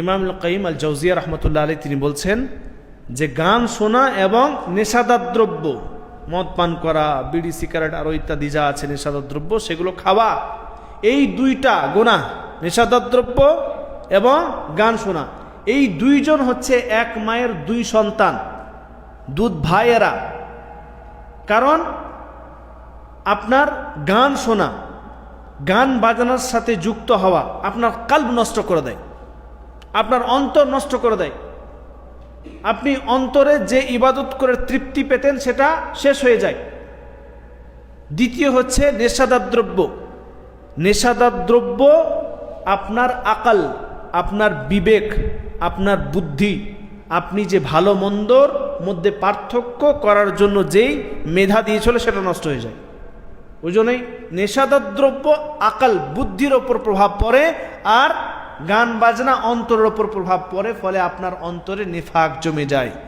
ইমাম কাইম আল জৌজিয়া রহমতুল্লাহ আলী তিনি বলছেন যে গান শোনা এবং নেশাদার দ্রব্য মদ পান করা, বিড়ি, সিগারেট আরও ইত্যাদি যা আছে নেশাদার দ্রব্য সেগুলো খাওয়া, এই দুইটা গোনা নেশাদার দ্রব্য এবং গান শোনা, এই দুইজন হচ্ছে এক মায়ের দুই সন্তান, দুধ ভাইয়েরা। কারণ আপনার গান শোনা, গান বাজানোর সাথে যুক্ত হওয়া আপনার কাল্ব নষ্ট করে দেয়। আপনার অন্তর নষ্ট করে দেয়। আপনি অন্তরে যে ইবাদত করে তৃপ্তি পেতেন, সেটা শেষ হয়ে যায়। দ্বিতীয় হচ্ছে নেশাদার দ্রব্য। নেশাদার দ্রব্য আপনার আকাল, আপনার বিবেক, আপনার বুদ্ধি, আপনি যে ভালো মন্দর মধ্যে পার্থক্য করার জন্য যেই মেধা দিয়েছিল, সেটা নষ্ট হয়ে যায়। ওই জন্যই নেশাদার দ্রব্য আকাল, বুদ্ধির ওপর প্রভাব পড়ে, আর গান বাজনা অন্তরের ওপর প্রভাব পড়ে ফলে আপনার অন্তরে নিফাক জমে যায়।